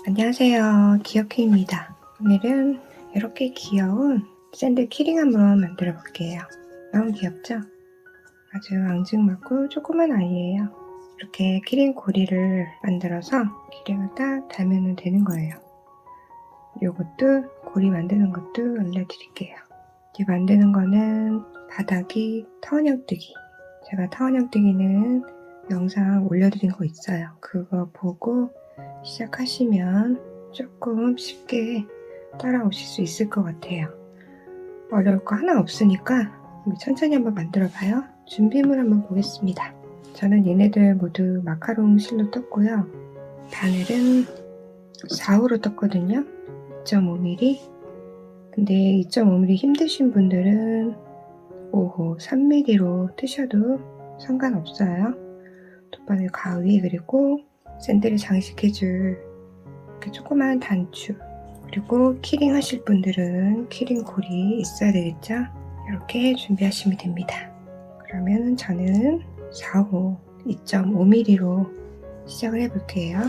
안녕하세요. 기어키입니다. 오늘은 이렇게 귀여운 샌들 키링 한번 만들어 볼게요. 너무 귀엽죠? 아주 앙증맞고 조그만 아이예요. 이렇게 키링 고리를 만들어서 키링을 딱 달면 되는 거예요. 요것도 고리 만드는 것도 알려드릴게요. 이 만드는 거는 바닥이 타원형뜨기. 제가 타원형뜨기는 영상 올려드린 거 있어요. 그거 보고 시작하시면 조금 쉽게 따라오실 수 있을 것 같아요. 어려울 거 하나 없으니까 천천히 한번 만들어 봐요. 준비물 한번 보겠습니다. 저는 얘네들 모두 마카롱 실로 떴고요. 바늘은 4호로 떴거든요. 2.5mm. 근데 2.5mm 힘드신 분들은 5호 3mm로 뜨셔도 상관없어요. 돗바늘 가위 그리고 샌들을 장식해줄 이렇게 조그마한 단추 그리고 키링 하실 분들은 키링 고리 있어야 되겠죠? 이렇게 준비하시면 됩니다. 그러면 저는 4호 2.5mm로 시작을 해볼게요.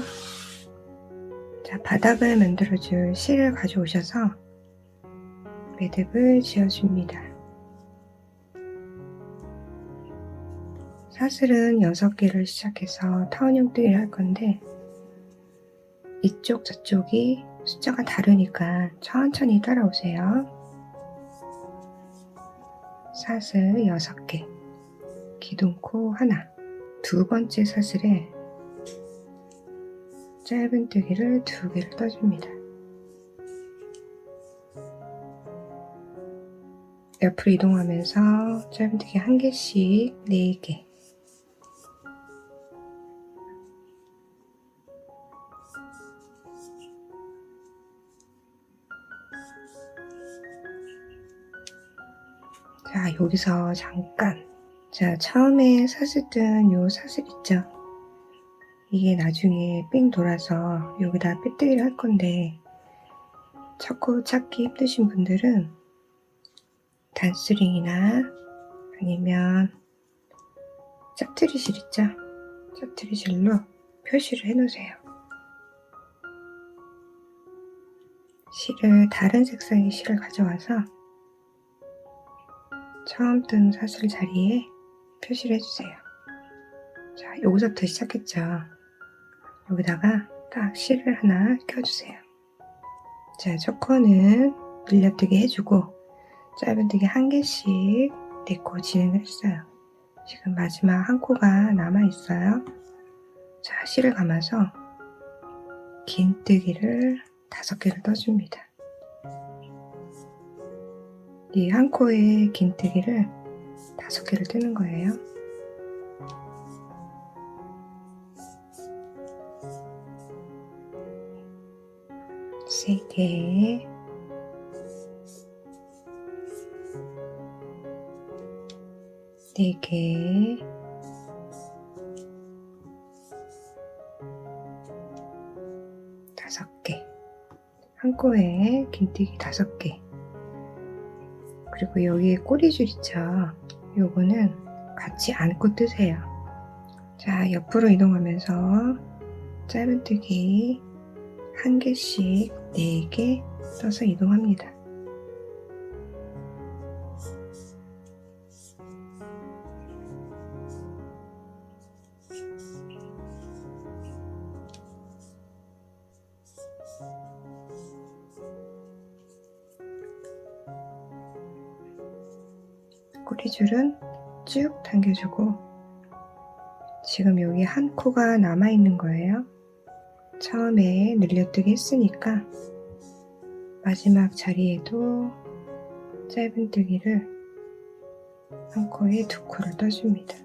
자, 바닥을 만들어줄 실을 가져오셔서 매듭을 지어줍니다. 사슬은 6개를 시작해서 타원형 뜨기를 할 건데 이쪽 저쪽이 숫자가 다르니까 천천히 따라오세요. 사슬 6개 기둥코 하나 두 번째 사슬에 짧은 뜨기를 두 개를 떠줍니다. 옆으로 이동하면서 짧은 뜨기 한 개씩 네 개. 자, 여기서 잠깐. 자, 처음에 사슬 뜬 요 사슬 있죠? 이게 나중에 삥 돌아서 여기다 빼뜨기를 할 건데, 찾고 찾기 힘드신 분들은 단스링이나 아니면 짭트리실 있죠? 짭트리실로 표시를 해 놓으세요. 실을 다른 색상의 실을 가져와서 처음 뜬 사슬 자리에 표시를 해주세요. 자, 여기서부터 시작했죠. 여기다가 딱 실을 하나 껴주세요. 자, 첫 코는 늘려뜨기 해주고 짧은뜨기 한 개씩 내코 진행을 했어요. 지금 마지막 한 코가 남아있어요. 자, 실을 감아서 긴 뜨기를 다섯 개를 떠줍니다. 이 한 코의 긴뜨기를 다섯 개를 뜨는 거예요. 세 개, 네 개, 다섯 개. 한 코에 긴뜨기 다섯 개. 그리고 여기에 꼬리줄 있죠. 요거는 같이 안고 뜨세요. 자, 옆으로 이동하면서 짧은뜨기 한 개씩 네 개 떠서 이동합니다. 꼬리줄은 쭉 당겨주고 지금 여기 한 코가 남아있는 거예요. 처음에 늘려뜨기 했으니까 마지막 자리에도 짧은 뜨기를 한 코에 두 코를 떠줍니다.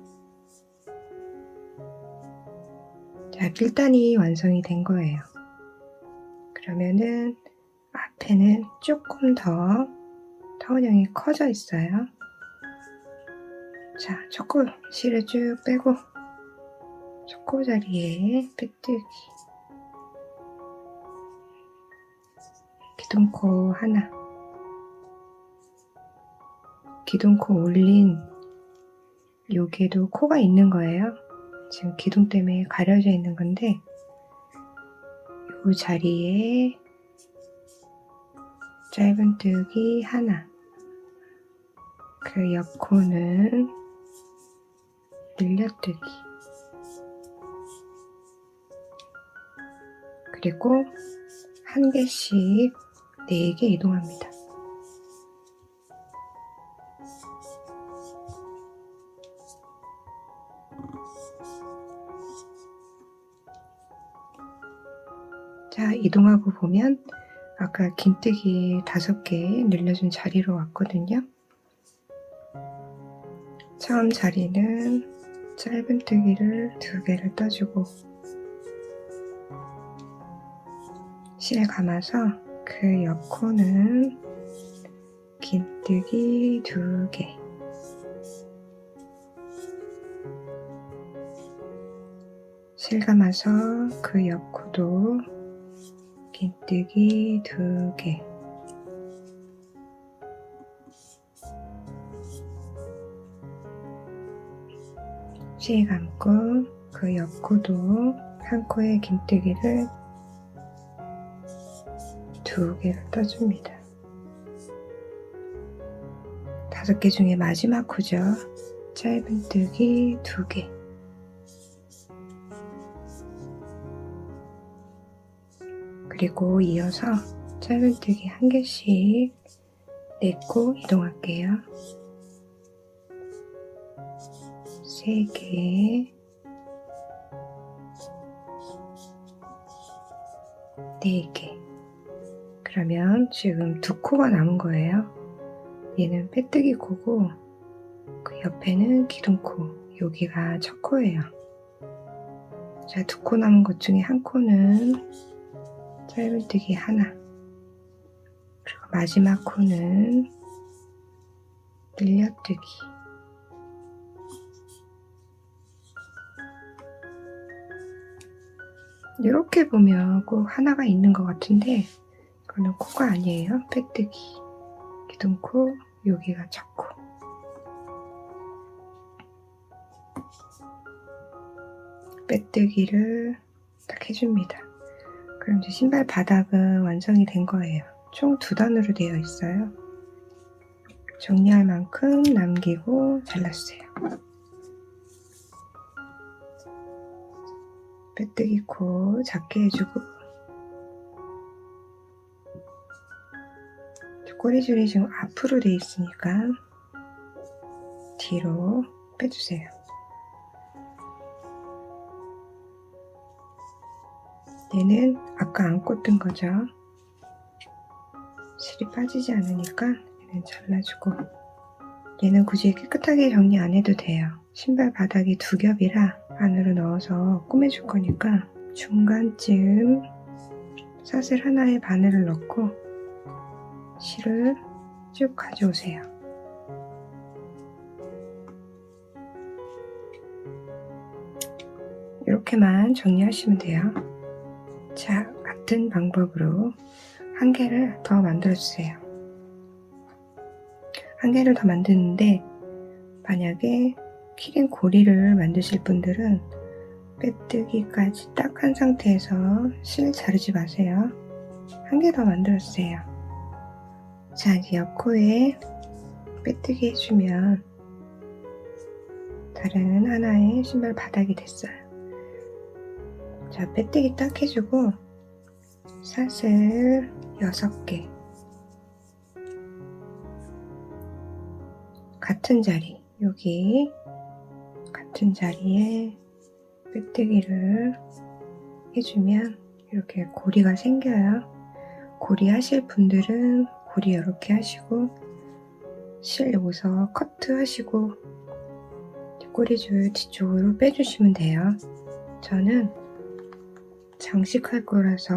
자, 필단이 완성이 된 거예요. 그러면은 앞에는 조금 더 타원형이 커져 있어요. 자, 첫코 실을 쭉 빼고 첫코 자리에 빼뜨기. 기둥코 하나. 기둥코 올린 여기에도 코가 있는 거예요. 지금 기둥 때문에 가려져 있는 건데 그 자리에 짧은 뜨기 하나, 그 옆코는 늘려뜨기, 그리고 한 개씩 네 개 이동합니다. 자, 이동하고 보면 아까 긴뜨기 다섯 개 늘려준 자리로 왔거든요. 처음 자리는 짧은뜨기를 두 개를 떠주고 실 감아서 그 옆코는 긴뜨기 두 개. 실 감아서 그 옆코도 긴뜨기 두 개. 실 감고 그 옆코도 한 코에 긴뜨기를 두 개를 떠줍니다. 다섯 개 중에 마지막 코죠. 짧은 뜨기 두 개. 그리고 이어서 짧은 뜨기 한 개씩 내고 이동할게요. 세 개, 네 개. 그러면 지금 두 코가 남은 거예요. 얘는 빼뜨기 코고 그 옆에는 기둥코, 여기가 첫 코예요. 자, 두 코 남은 것 중에 한 코는 짧은뜨기 하나 그리고 마지막 코는 늘려뜨기 이렇게 보면 꼭 하나가 있는 것 같은데 그거는 코가 아니에요 빼뜨기 기둥코 여기가 첫코 빼뜨기를 딱 해줍니다 그럼 이제 신발 바닥은 완성이 된 거예요. 총 두 단으로 되어 있어요. 정리할 만큼 남기고 잘랐어요. 빼뜨기 코 작게 해주고 꼬리줄이 지금 앞으로 되어 있으니까 뒤로 빼주세요. 얘는 아까 안 꽂던 거죠. 실이 빠지지 않으니까 얘는 잘라주고 얘는 굳이 깨끗하게 정리 안 해도 돼요. 신발 바닥이 두 겹이라 안으로 넣어서 꾸며줄 거니까 중간쯤 사슬 하나에 바늘을 넣고 실을 쭉 가져오세요. 이렇게만 정리하시면 돼요. 자, 같은 방법으로 한 개를 더 만들어주세요. 한 개를 더 만드는데 만약에 키링 고리를 만드실 분들은 빼뜨기까지 딱 한 상태에서 실 자르지 마세요. 한 개 더 만들어주세요. 자, 이제 옆코에 빼뜨기 해주면 다른 하나의 신발 바닥이 됐어요. 자, 빼뜨기 딱 해주고 사슬 6개 같은 자리 여기 같은 자리에 빼뜨기를 해주면 이렇게 고리가 생겨요. 고리 하실 분들은 고리 이렇게 하시고 실 여기서 커트 하시고 꼬리줄 뒤쪽으로 빼주시면 돼요. 저는 장식할 거라서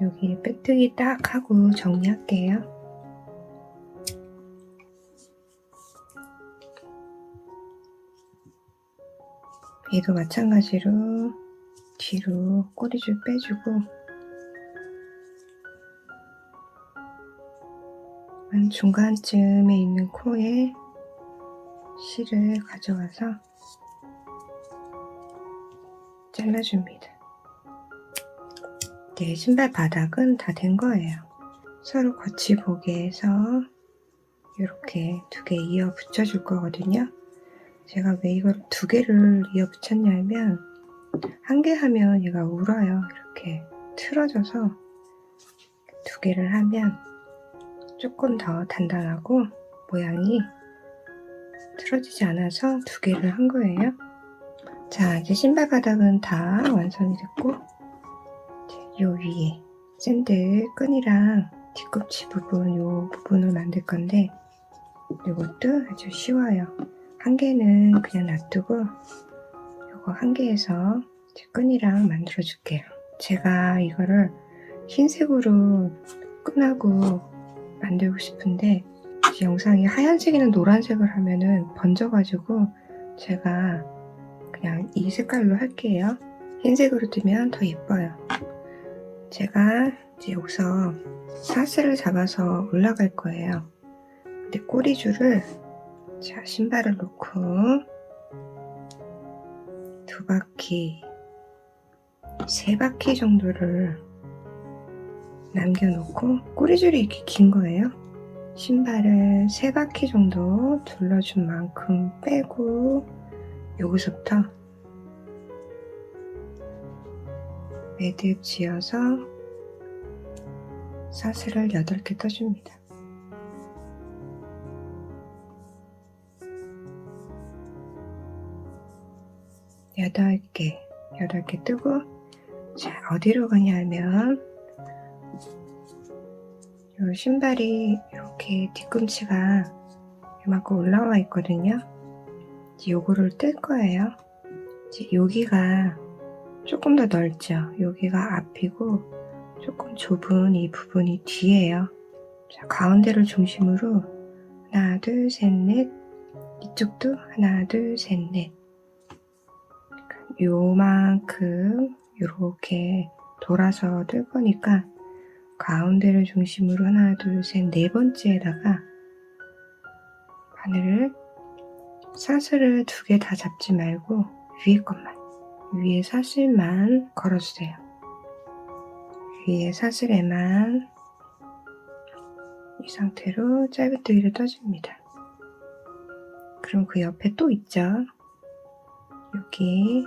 여기 빼뜨기 딱 하고 정리할게요. 얘도 마찬가지로 뒤로 꼬리줄 빼주고 한 중간쯤에 있는 코에 실을 가져와서 잘라줍니다. 네, 신발 바닥은 다 된 거예요. 서로 거치 보게 해서 이렇게 두 개 이어 붙여줄 거거든요. 제가 왜 이걸 두 개를 이어 붙였냐면 한 개 하면 얘가 울어요. 이렇게 틀어져서 두 개를 하면 조금 더 단단하고 모양이 틀어지지 않아서 두 개를 한 거예요. 자, 이제 신발 바닥은 다 완성이 됐고 요 위에 샌들 끈이랑 뒤꿈치 부분 요 부분을 만들 건데 이것도 아주 쉬워요. 한 개는 그냥 놔두고 요거 한 개에서 끈이랑 만들어 줄게요. 제가 이거를 흰색으로 끈하고 만들고 싶은데 이 영상이 하얀색이나 노란색을 하면은 번져가지고 제가 그냥 이 색깔로 할게요. 흰색으로 뜨면 더 예뻐요. 제가 이제 여기서 사슬을 잡아서 올라갈 거예요. 근데 꼬리줄을 자 신발을 놓고 두 바퀴 세 바퀴 정도를 남겨놓고 꼬리줄이 이렇게 긴 거예요. 신발을 세 바퀴 정도 둘러준 만큼 빼고 여기서부터 매듭 지어서 사슬을 8개 떠줍니다. 여덟 개, 여덟 개 뜨고, 자, 어디로 가냐면, 요 신발이 이렇게 뒤꿈치가 이만큼 올라와 있거든요. 이제 요거를 뜰 거예요. 이제 여기가 조금 더 넓죠. 여기가 앞이고 조금 좁은 이 부분이 뒤에요. 자, 가운데를 중심으로 하나, 둘, 셋, 넷. 이쪽도 하나, 둘, 셋, 넷. 요만큼 이렇게 돌아서 뜰 거니까 가운데를 중심으로 하나, 둘, 셋, 네 번째에다가 바늘을 사슬을 두 개 다 잡지 말고 위에 것만 위에 사슬만 걸어주세요. 위에 사슬에만 이 상태로 짧은뜨기를 떠줍니다. 그럼 그 옆에 또 있죠? 여기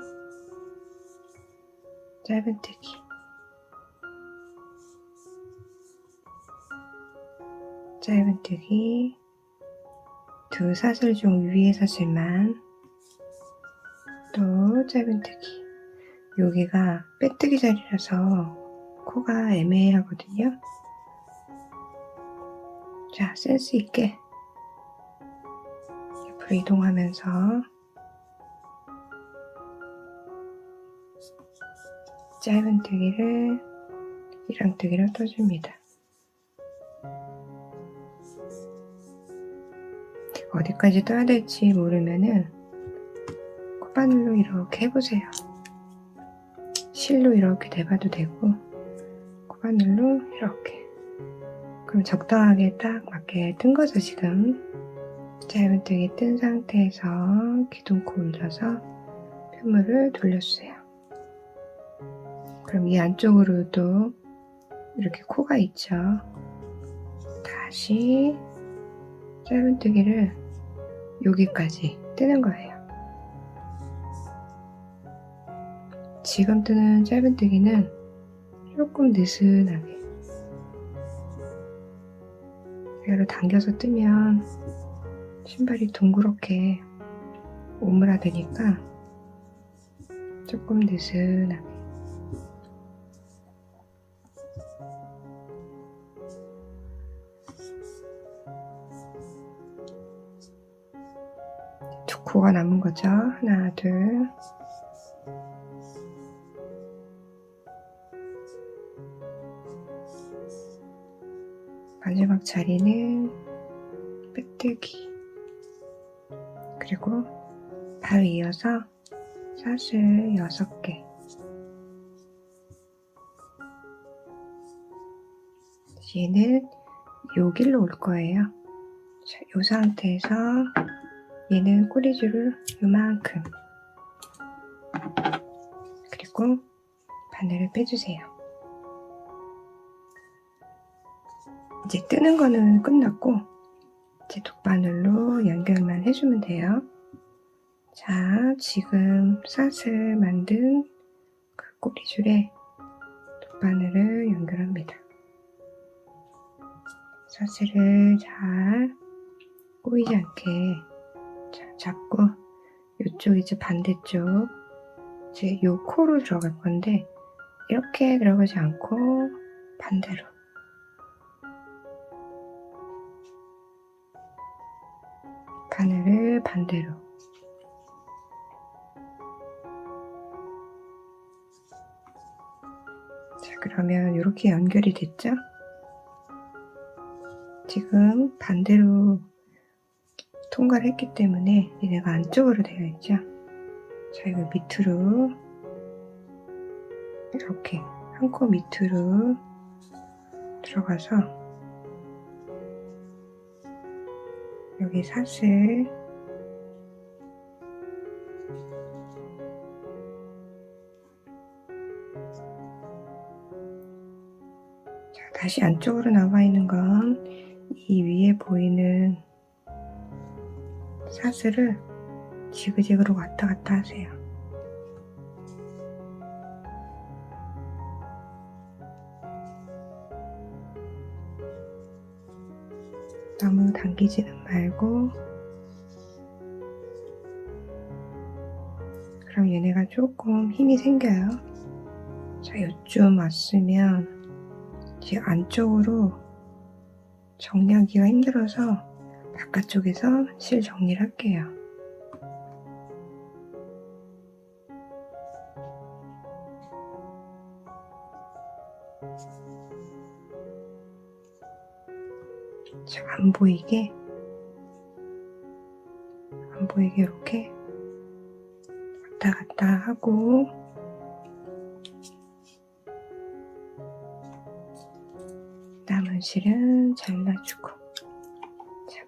짧은뜨기 짧은뜨기 두 사슬 중 위에 사슬만. 또 짧은뜨기 여기가 빼뜨기 자리라서 코가 애매하거든요. 자 센스 있게 옆으로 이동하면서 짧은 뜨기를 이랑뜨기를 떠줍니다 어디까지 떠야 될지 모르면은 콧바늘로 이렇게 해보세요. 실로 이렇게 대봐도 되고 콧바늘로 이렇게 그럼 적당하게 딱 맞게 뜬 거죠 지금 짧은뜨기 뜬 상태에서 기둥코 올려서 표물을 돌려주세요. 그럼 이 안쪽으로도 이렇게 코가 있죠. 다시 짧은뜨기를 여기까지 뜨는 거예요. 지금 뜨는 짧은뜨기는 조금 느슨하게 얘를 당겨서 뜨면 신발이 둥그렇게 오므라드니까 조금 느슨하게 두 코가 남은 거죠. 하나, 둘. 마지막 자리는 빼뜨기. 그리고 바로 이어서 사슬 6개. 얘는 여기로 올 거예요. 자, 이 상태에서 얘는 꼬리줄을 요만큼 그리고 바늘을 빼주세요. 이제 뜨는 거는 끝났고 이제 돗바늘로 연결만 해주면 돼요. 자, 지금 샷을 만든 그 꼬리줄에 돗바늘을 연결합니다. 사슬을 잘 꼬이지 않게 잘 잡고 이쪽 이제 반대쪽 이제 요 코로 들어갈 건데 이렇게 들어가지 않고 반대로 바늘을 반대로 자 그러면 이렇게 연결이 됐죠? 지금 반대로 통과를 했기 때문에 얘네가 안쪽으로 되어 있죠. 자, 이거 밑으로 이렇게 한 코 밑으로 들어가서 여기 사슬 자, 다시 안쪽으로 나와 있는 건 이 위에 보이는 사슬을 지그재그로 왔다 갔다 하세요. 너무 당기지는 말고 그럼 얘네가 조금 힘이 생겨요. 자, 요쯤 왔으면 이제 안쪽으로 정리하기가 힘들어서 바깥쪽에서 실 정리를 할게요. 자, 안 보이게. 안 보이게 이렇게 왔다 갔다 하고. 남은 실은 잘라주고. 자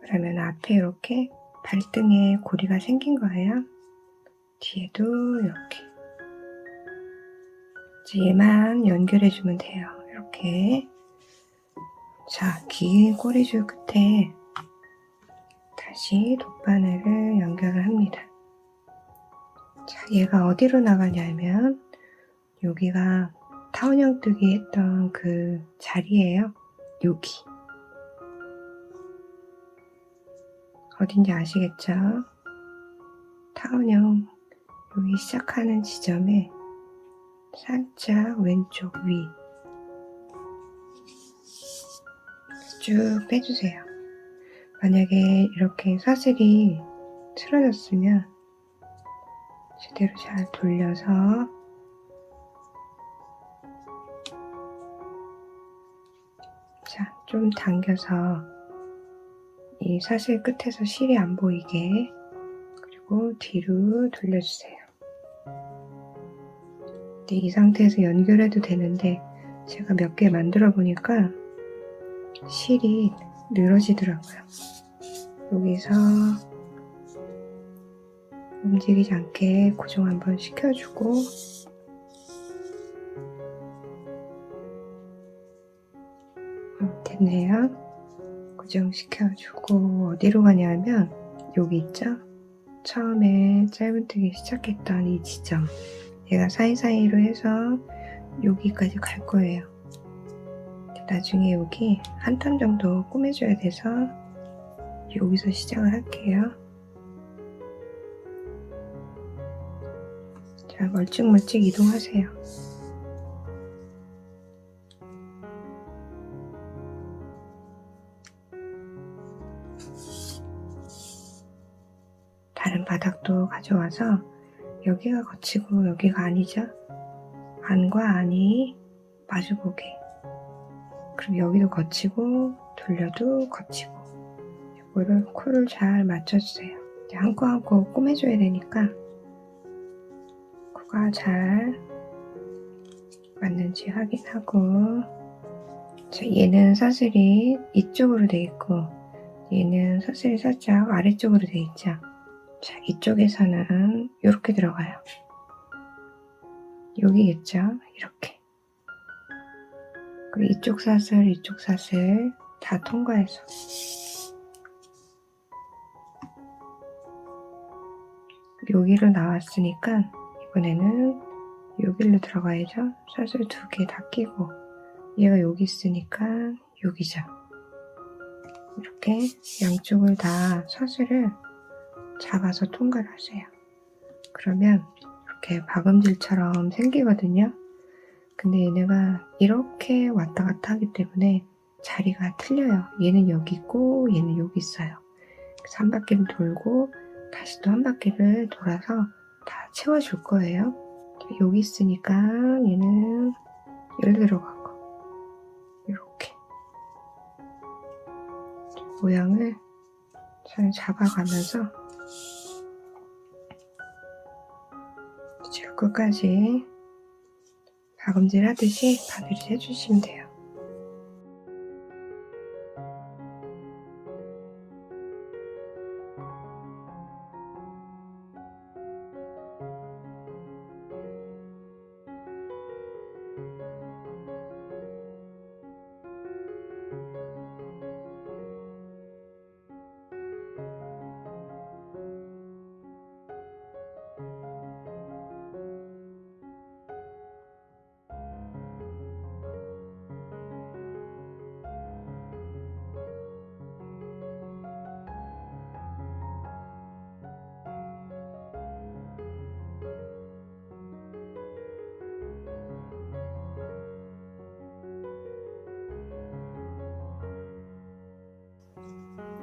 그러면 앞에 이렇게 발등에 고리가 생긴 거예요 뒤에도 이렇게 이제 얘만 연결해주면 돼요 이렇게 자, 긴 꼬리줄 끝에 다시 돗바늘을 연결을 합니다. 자, 얘가 어디로 나가냐면 여기가 타원형 뜨기 했던 그 자리예요. 여기. 어딘지 아시겠죠? 타원형 여기 시작하는 지점에 살짝 왼쪽 위 쭉 빼주세요. 만약에 이렇게 사슬이 틀어졌으면 제대로 잘 돌려서 자, 좀 당겨서 이 사슬 끝에서 실이 안 보이게 그리고 뒤로 돌려주세요. 네, 이 상태에서 연결해도 되는데 제가 몇 개 만들어 보니까 실이 늘어지더라고요. 여기서 움직이지 않게 고정 한번 시켜주고 음, 됐네요. 고정시켜주고 어디로 가냐면 여기 있죠? 처음에 짧은뜨기 시작했던 이 지점 얘가 사이사이로 해서 여기까지 갈 거예요. 나중에 여기 한턴 정도 꾸며줘야 돼서 여기서 시작을 할게요. 자, 멀찍멀찍 이동하세요. 가져와서 여기가 거치고 여기가 아니죠? 안과 안이 마주보게. 그럼 여기도 거치고 돌려도 거치고 이거를 코를 잘 맞춰주세요. 한코 한코 꼬매줘야 되니까 코가 잘 맞는지 확인하고 자, 얘는 사슬이 이쪽으로 돼 있고 얘는 사슬이 살짝 아래쪽으로 돼 있죠. 자, 이쪽에서는 이렇게 들어가요. 여기겠죠? 이렇게. 그리고 이쪽 사슬, 이쪽 사슬 다 통과해서. 여기로 나왔으니까 이번에는 여기로 들어가야죠. 사슬 두 개 다 끼고 얘가 여기 있으니까 여기죠. 이렇게 양쪽을 다 사슬을 잡아서 통과를 하세요. 그러면 이렇게 박음질처럼 생기거든요. 근데 얘네가 이렇게 왔다 갔다 하기 때문에 자리가 틀려요. 얘는 여기 있고 얘는 여기 있어요. 그래서 한 바퀴를 돌고 다시 또 한 바퀴를 돌아서 다 채워줄 거예요. 여기 있으니까 얘는 여기로 들어가고 이렇게 모양을 잘 잡아가면서 쭉 끝까지 박음질 하듯이 바늘을 해주시면 돼요.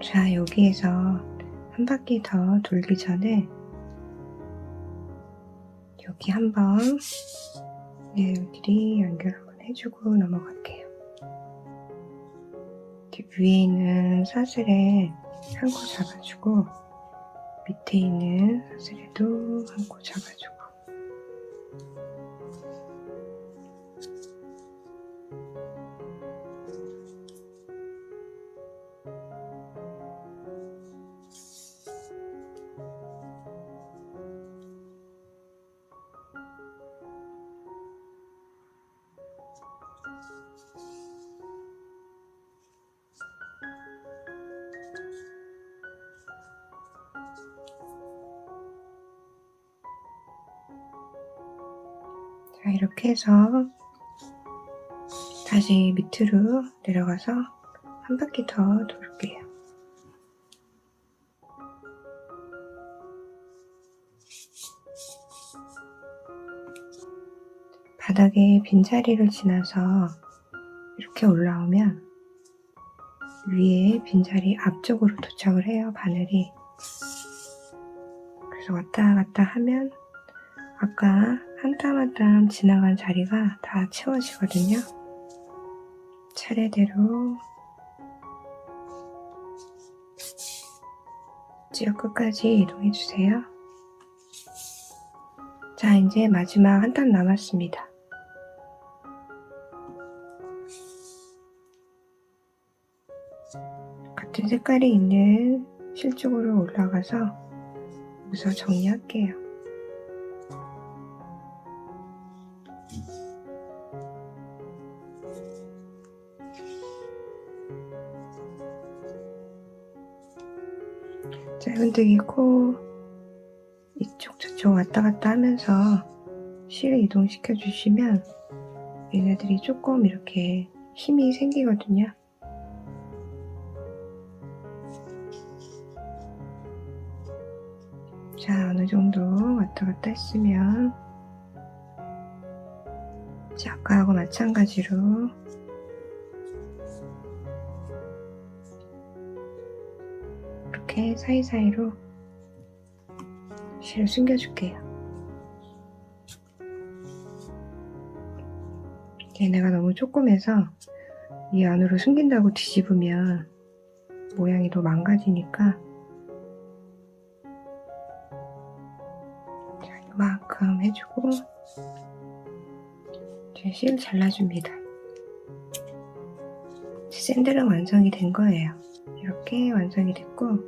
자, 여기에서 한 바퀴 더 돌기 전에 여기 한번 얘들이 연결 한번 해주고 넘어갈게요. 위에 있는 사슬에 한 코 잡아주고 밑에 있는 사슬에도 한 코 잡아주고 해서 다시 밑으로 내려가서 한 바퀴 더 돌게요. 바닥에 빈자리를 지나서 이렇게 올라오면 위에 빈자리 앞쪽으로 도착을 해요, 바늘이. 그래서 왔다 갔다 하면 아까 한땀 한땀 지나간 자리가 다 채워지거든요. 차례대로 지역 끝까지 이동해 주세요. 자, 이제 마지막 한 땀 남았습니다. 같은 색깔이 있는 실 쪽으로 올라가서 여기서 정리할게요. 짧은뜨기 코 이쪽 저쪽 왔다 갔다 하면서 실을 이동시켜 주시면 얘네들이 조금 이렇게 힘이 생기거든요. 자, 어느 정도 왔다 갔다 했으면 자, 아까하고 마찬가지로 이렇게 사이사이로 실을 숨겨줄게요. 얘네가 너무 조그매서 이 안으로 숨긴다고 뒤집으면 모양이 더 망가지니까 자, 이만큼 해주고 이제 실 잘라줍니다. 샌들은 완성이 된 거예요. 이렇게 완성이 됐고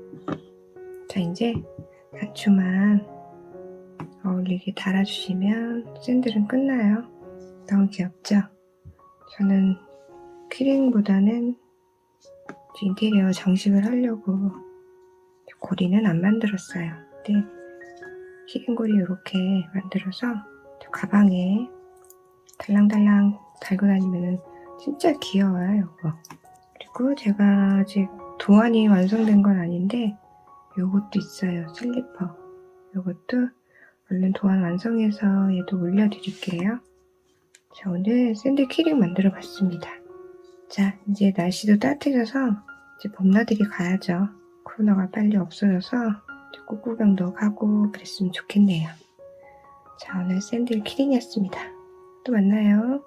자 이제 단추만 어울리게 달아주시면 샌들은 끝나요. 너무 귀엽죠? 저는 키링보다는 인테리어 장식을 하려고 고리는 안 만들었어요. 근데 키링고리 이렇게 만들어서 가방에 달랑달랑 달고 다니면 진짜 귀여워요, 이거. 그리고 제가 아직 도안이 완성된 건 아닌데 요것도 있어요, 슬리퍼. 요것도 얼른 도안 완성해서 얘도 올려드릴게요. 자, 오늘 샌들 키링 만들어 봤습니다. 자, 이제 날씨도 따뜻해져서 이제 봄나들이 가야죠. 코로나가 빨리 없어져서 꽃구경도 가고 그랬으면 좋겠네요. 자, 오늘 샌들 키링이었습니다. 또 만나요.